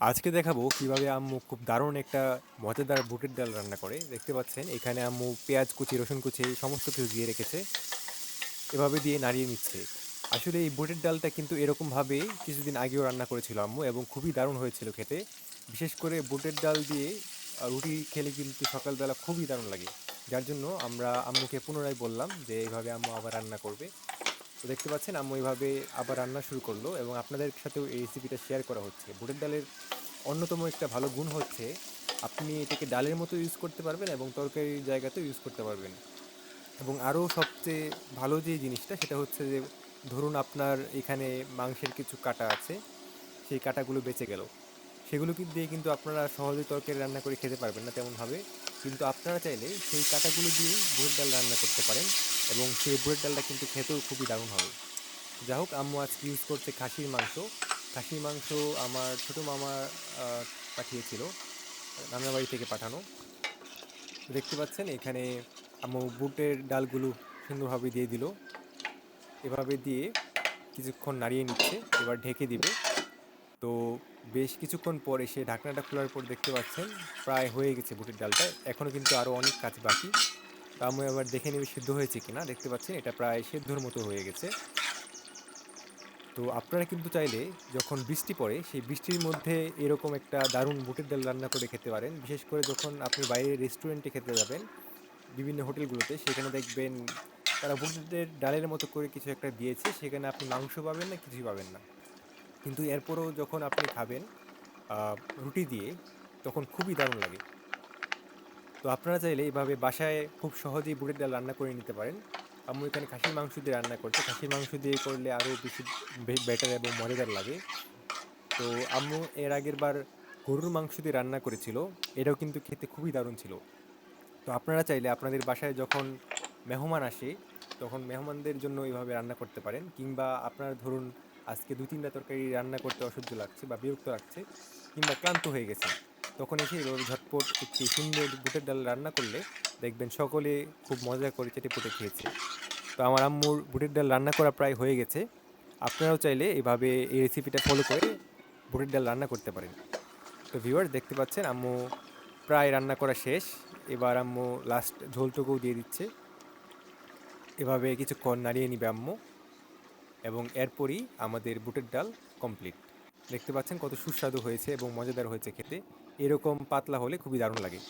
আজকে দেখাবো কীভাবে আম্মু খুব দারুণ একটা মজাদার বুটের ডাল রান্না করে। দেখতে পাচ্ছেন, এখানে আম্মু পেঁয়াজ কুচি, রসুন কুচি, সমস্ত কিছু দিয়ে রেখেছে। এভাবে দিয়ে নাড়িয়ে নিচ্ছে। আসলে এই বুটের ডালটা কিন্তু এরকমভাবে কিছুদিন আগেও রান্না করেছিল আম্মু এবং খুবই দারুণ হয়েছিল খেতে। বিশেষ করে বুটের ডাল দিয়ে রুটি খেলে কিন্তু সকালবেলা খুবই দারুণ লাগে। যার জন্য আমরা আম্মুকে পুনরায় বললাম যে, এইভাবে আম্মু আবার রান্না করবে। দেখতে পাচ্ছেন আম্মু এইভাবে আবার রান্না শুরু করল এবং আপনাদের সাথেও এই রেসিপিটা শেয়ার করা হচ্ছে। বুটের ডালের অন্যতম একটা ভালো গুণ হচ্ছে, আপনি এটাকে ডালের মতো ইউজ করতে পারবেন এবং তরকারির জায়গাতেও ইউজ করতে পারবেন। এবং আরও সবচেয়ে ভালো যে জিনিসটা, সেটা হচ্ছে যে ধরুন আপনার এখানে মাংসের কিছু কাটা আছে, সেই কাটাগুলো বেঁচে গেল। সেগুলো কিন্তু দিয়ে কিন্তু আপনারা সহজে তরকারি রান্না করে খেতে পারবেন না তেমনভাবে। কিন্তু আপনারা চাইলে সেই কাটাগুলো দিয়ে বুটের ডাল রান্না করতে পারেন এবং সেই বুটের ডালটা কিন্তু খেতেও খুবই দারুণ হবে। যাই হোক, আম্মু আজকে ইউজ করছে খাসির মাংস। খাসির মাংস আমার ছোটো মামা পাঠিয়েছিল নানার বাড়ি থেকে পাঠানো। দেখতে পাচ্ছেন, এখানে আম্মু বুটের ডালগুলো সুন্দরভাবে দিয়ে দিল। এভাবে দিয়ে কিছুক্ষণ নাড়িয়ে নিচ্ছে, এবার ঢেকে দিবে। তো বেশ কিছুক্ষণ পর এসে ঢাকনাটা খোলার পর দেখতে পাচ্ছেন, প্রায় হয়ে গেছে বুটের ডালটা। এখনও কিন্তু আরও অনেক কাজ বাকি। আমি আবার দেখে নেবে সিদ্ধ হয়েছে কিনা। দেখতে পাচ্ছেন, এটা প্রায় সেদ্ধর মতো হয়ে গেছে। তো আপনারা কিন্তু চাইলে যখন বৃষ্টি পড়ে, সেই বৃষ্টির মধ্যে এরকম একটা দারুণ বুটের ডাল রান্না করে খেতে পারেন। বিশেষ করে যখন আপনি বাইরে রেস্টুরেন্টে খেতে যাবেন, বিভিন্ন হোটেলগুলোতে, সেখানে দেখবেন তারা বুটের ডালের মতো করে কিছু একটা দিয়েছে। সেখানে আপনি মাংস পাবেন না, কিছুই পাবেন না। কিন্তু এরপরও যখন আপনি খাবেন রুটি দিয়ে, তখন খুবই দারুণ লাগে। তো আপনারা চাইলে এইভাবে বাসায় খুব সহজেই বুটের ডাল রান্না করে নিতে পারেন। আমি এখানে খাসির মাংস দিয়ে রান্না করছি। খাসির মাংস দিয়ে করলে আরও বেশি বেটার এবং মজাদার লাগে। তো আম্মু এর আগের বার গরুর মাংস দিয়ে রান্না করেছিল। এটাও কিন্তু খেতে খুবই দারুণ ছিল। তো আপনারা চাইলে আপনাদের বাসায় যখন মেহমান আসে, তখন মেহমানদের জন্য এইভাবে রান্না করতে পারেন। কিংবা আপনার ধরুন আজকে দু তিনটা তরকারি রান্না করতে অসহ্য লাগছে বা বিরক্ত লাগছে কিংবা ক্লান্ত হয়ে গেছে। তখন এসে এভাবে ঝটপট একটি সুন্দর বুটের ডাল রান্না করলে দেখবেন সকলে খুব মজা করে চেটে পুটে খেয়েছে। তো আমার আম্মুর বুটের ডাল রান্না করা প্রায় হয়ে গেছে। আপনারাও চাইলে এভাবে এই রেসিপিটা ফলো করে বুটের ডাল রান্না করতে পারেন। তো ভিউয়ার দেখতে পাচ্ছেন আম্মু প্রায় রান্না করা শেষ। এবার আম্মু লাস্ট ঝোলটুকুও দিয়ে দিচ্ছে। এভাবে কিছুক্ষণ নাড়িয়ে নিবে আম্মু। এবং এরপরই আমাদের বুটের ডাল কমপ্লিট দেখতে পাচ্ছেন কত সুস্বাদু হয়েছে এবং মজাদার হয়েছে খেতে। এরকম পাতলা হলে খুবই দারুণ লাগে।